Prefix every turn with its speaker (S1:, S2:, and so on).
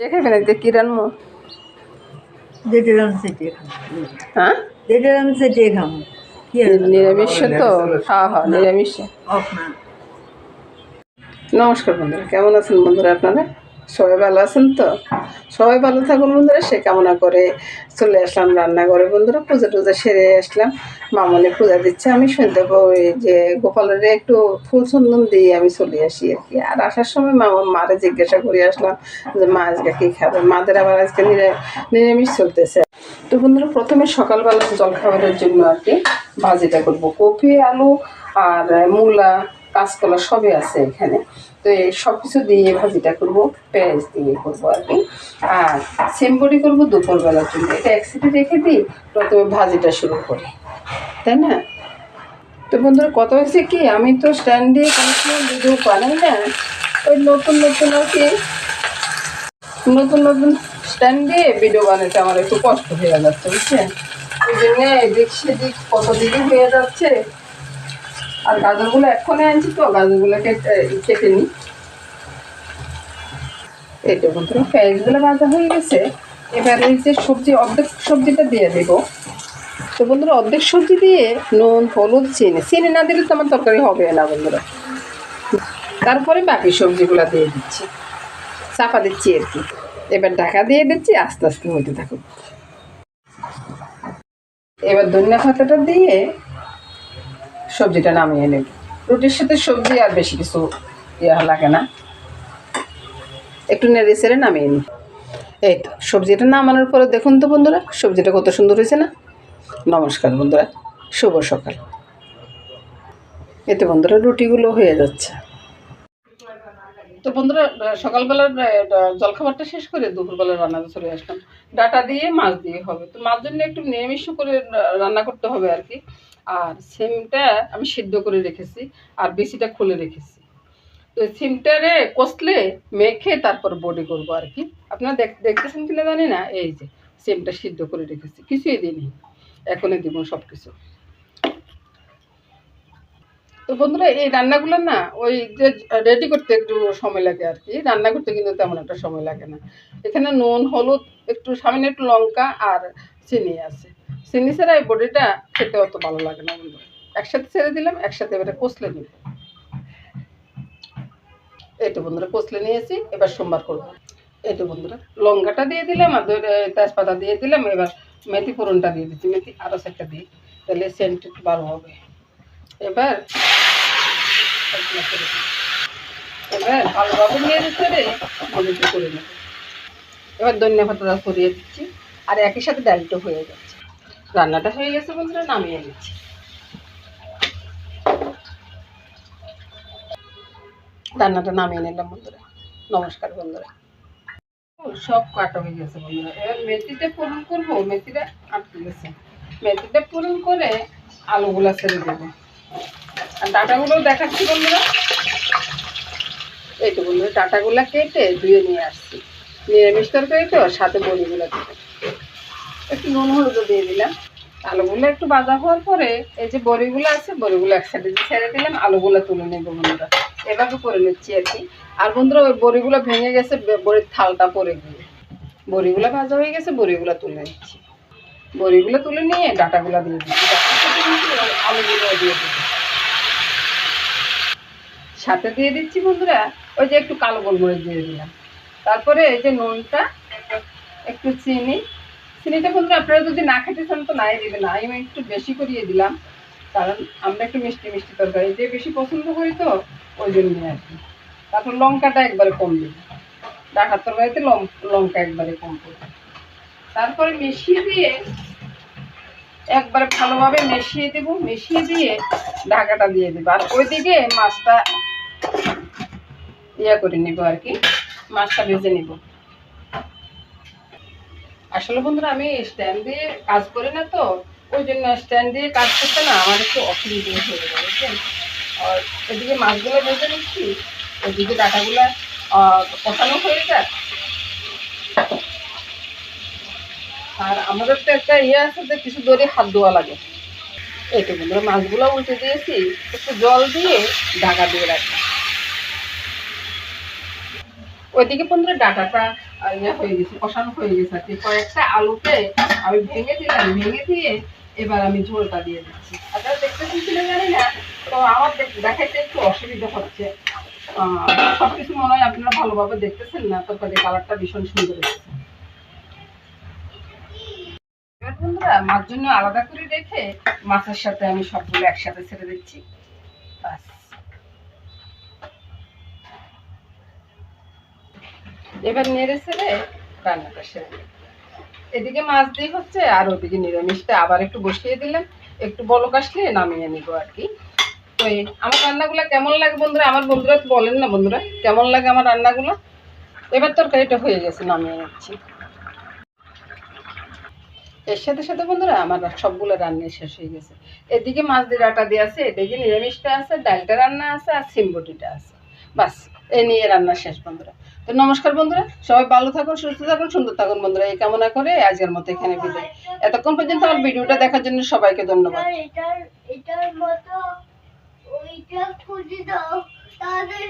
S1: কি
S2: যেটা
S1: হ্যাঁ?
S2: যেটা
S1: নিরামিষ তো হ্যাঁ হ্যাঁ নিরামিষ। নমস্কার বন্ধুরা কেমন আছেন বন্ধুরা আপনারা? সবাই ভালো আছেন তো? সবাই ভালো থাকুন বন্ধুরা, সে কামনা করে চলে আসলাম রান্নাঘরে। বন্ধুরা, পূজা টুজা সেরে আসলাম। মামনি পূজা দিচ্ছে, আমি শুনতে পাই যে গোপালের একটু ফুল চন্দন দিয়ে আমি চলে আসি আর কি। আর আসার সময় মামা মারে জিজ্ঞাসা করে আসলাম যে, মা আজকে কী খাবে? মাদের আবার আজকে নিরা- নিরামিষ চলতেছে। তো বন্ধুরা, প্রথমে সকালবেলা জলখাবারের জন্য আর কি ভাজিটা করব। কপি, আলু আর মূলা কাঁচকলা সবই আছে এখানে। তো এই সব কিছু দিয়ে ভাজিটা করব, পেঁয়াজ দিয়ে করব আর কি। আর সিম্বড়ি করব দুপুরবেলার জন্য। এটা এক সাইডে রেখে দিই, প্রথমে ভাজিটা শুরু করি। তাই না? তো বন্ধুরা কত হয়েছে কি, আমি তো স্ট্যান্ড দিয়ে কোনো সময় ভিডিও বানাই না। ওই নতুন নতুন আর কি, নতুন নতুন স্ট্যান্ড দিয়ে ভিডিও বানাতে আমার একটু কষ্ট হয়ে যাচ্ছে, বুঝছেন? ওই জন্য এদিক সেদিক কত দিকে হয়ে যাচ্ছে। আর গাজরগুলো এক্ষণে আনছি তো গাজরগুলো কেটে কেটে নিই। এই তো বন্ধুরা, পেঁয়াজগুলো ভাজা হয়ে গেছে। এবার এই যে সবজি, অর্ধেক সবজিটা দিয়ে দেবো। তো বন্ধুরা, অর্ধেক সবজি দিয়ে নুন, হলুদ, চিনি। চিনি না দিলে তো আমার তরকারি হবে না বন্ধুরা। তারপরে বাকি সবজিগুলো দিয়ে দিচ্ছি। চাপা দিচ্ছি আর কি। এবার ঢাকা দিয়ে দিচ্ছি, আস্তে আস্তে হইতে থাকুক। এবার ধনিয়া পাতাটা দিয়ে সবজিটা নামিয়ে নেব। রুটির সাথে সবজি আর বেশি কিছু ইয়া লাগে না। একটু নেড়ে চেড়ে নামিয়ে নিই। এই তো, সবজিটা নামানোর পরে দেখুন তো বন্ধুরা, সবজিটা কত সুন্দর হয়েছে না? নমস্কার বন্ধুরা, শুভ সকাল। এতে বন্ধুরা, রুটিগুলো হয়ে যাচ্ছে। তো বন্ধুরা, সকালবেলার জলখাবারটা শেষ করে দুপুরবেলার রান্নাতে চলে আসলাম। ডাটা দিয়ে, মাছ দিয়ে হবে। তো মাছ জন্য একটু নিরামিষ করে রান্না করতে হবে আর কি। আর সিমটা আমি সিদ্ধ করে রেখেছি আর বেশিটা খুলে রেখেছি। তো সিমটারে কষলে, মেখে তারপর বডি করব আর কি। আপনারা দেখ- দেখতেছেন কিনা জানি না, এই যে সিমটা সিদ্ধ করে রেখেছি। কিছুই দিইনি, এখনই দিব সব কিছু তো বন্ধুরা, এই রান্নাগুলো না, ওই যে রেডি করতে একটু সময় লাগে আর কি। রান্না করতে কিন্তু তেমন একটা সময় লাগে না। এখানে নুন, হলুদ, একটু সামনে একটু লঙ্কা আর চিনি আছে। চিনি ছাড়া এই বডিটা খেতে অত ভালো লাগে না বন্ধু। একসাথে ছেড়ে দিলাম, একসাথে এবারে কষলে নিব। এই তো বন্ধুরা কষলে নিয়েছি, এবার সোমবার করব। এই বন্ধুরা, লঙ্কাটা দিয়ে দিলাম আর তেজপাতা দিয়ে দিলাম, এবার মেথি ফোড়নটা দিয়ে দিচ্ছি, মেথি আরও সেটা দিই তাহলে সেন্ট ভালো হবে। এবার এবার ভালোভাবে নিয়ে দিতে রে করে নেব। এবার ধনিয়া পাতাটা সরিয়ে দিচ্ছি, আর একই সাথে ডালটা হয়ে যাচ্ছে। রান্নাটা হয়ে গেছে বন্ধুরা, নামিয়ে দিচ্ছি রান্নাটা নামিয়ে নিলাম বন্ধুরা। নমস্কার বন্ধুরা। সব কাটা হয়ে গেছে বন্ধুরা। এবার মেথিটা পূরণ করব, মেথিটা আটকে গেছে। মেথিটা পূরণ করে আলুগুলা ছেড়ে দেবো। আর ডাটাগুলো দেখাচ্ছি বন্ধুরা। এই তো বন্ধুরা, ডাটাগুলো কেটে ধুয়ে নিয়ে আসছি। নিরামিষ তরকারি তো, সাথে বড়িগুলো দেবো। একটু নুন হলুদও দিয়ে দিলাম। আলুগুলো একটু ভাজা হওয়ার পরে এই যে বড়িগুলো আছে, বড়িগুলো একসাথে ছেড়ে দিলাম, আলুগুলো তুলে নেব বন্ধুরা। এভাবে করে নিচ্ছি আর কি। আর বন্ধুরা, ওই বড়িগুলো ভেঙে গেছে বড়ির থালটা পরে গিয়ে বড়িগুলো ভাজা হয়ে গেছে, বড়িগুলো তুলে নিচ্ছি। বড়িগুলো তুলে নিয়ে ডাটাগুলো দিয়ে দিচ্ছি। আলুগুলো দিয়ে দিচ্ছি। সাথে দিয়ে দিচ্ছি বন্ধুরা, ওই যে একটু কালো গোলমরিচ দিয়ে দিলাম। তারপরে এই যে নুনটা, একটু চিনি চিনিটা বন্ধুরা আপনারা যদি না খেতে চান তো নাই দিবেন না। আমি একটু বেশি করিয়ে দিলাম, কারণ আমরা একটু মিষ্টি মিষ্টি তরকারি। যে বেশি পছন্দ করি তো ওই জন্য আর কি। তারপর লঙ্কাটা একবারে কম দিই ডাকার তরকারিতে লঙ্কা একবারে কম করব তারপরে মিশিয়ে দিয়ে একবারে ভালোভাবে মিশিয়ে দেবো। মিশিয়ে দিয়ে ঢাকাটা দিয়ে দেবো। আর ওইদিকে মাছটা ইয়ে করে নিব আর কি। মাছটা ভেজে নিব। আসলে বন্ধুরা, আমি স্ট্যান্ড দিয়ে কাজ করি না তো, ওই জন্য স্ট্যান্ড দিয়ে কাজ করতে না আমার একটু অসুবিধা হয়ে যাবে বুঝছেন? আর এদিকে মাছগুলো ভেজে নিচ্ছি ওইদিকে ডাটাগুলো কষানো হয়ে যাক। আর আমাদের তো একটা ইয়ে আছে যে কিছু দূরে হাত ধোয়া লাগে। এই তো বন্ধুরা, মাছগুলো উল্টে দিয়েছি, একটু জল দিয়ে ঢাকা দিয়ে রাখি ওইদিকে বন্ধুরা, ডাটাটা ইয়ে হচ্ছে। মনে হয় আপনারা ভালোভাবে দেখতেছেন না তরকারি কালারটা ভীষণ সুন্দর এসেছে এবার বন্ধুরা জন্য আলাদা করে রেখে মাছের সাথে আমি সবগুলো একসাথে ছেড়ে দিচ্ছি। এবার নেড়ে ছেড়ে রান্নাটা সেরে। এদিকে মাছ দিয়ে হচ্ছে, আর ওদিকে নিরামিষটা আবার একটু বসিয়ে দিলাম। একটু বলক আসলে নামিয়ে নিবো আর কি। তো আমার রান্নাগুলো কেমন লাগে বন্ধুরা? আমার বন্ধুরা তো বলেন না বন্ধুরা, কেমন লাগে আমার রান্নাগুলো? এবার তরকারিটা হয়ে গেছে, নামিয়ে নিচ্ছি। এর সাথে সাথে বন্ধুরা আমার সবগুলো রান্না শেষ হয়ে গেছে। এদিকে মাছ দিয়ে ডাটা দিয়ে আছে, এদিকে নিরামিষটা আছে, ডালটা রান্না আছে, আর সিমবটিটা আছে। বাস, এ নিয়ে রান্না শেষ বন্ধুরা। তো নমস্কার বন্ধুরা, সবাই ভালো থাকুন, সুস্থ থাকুন, সুন্দর থাকুন বন্ধুরা, এই কামনা করে আজকের মতো এখানে বিদায়। এতক্ষণ পর্যন্ত আমার ভিডিওটা দেখার জন্য সবাইকে ধন্যবাদ।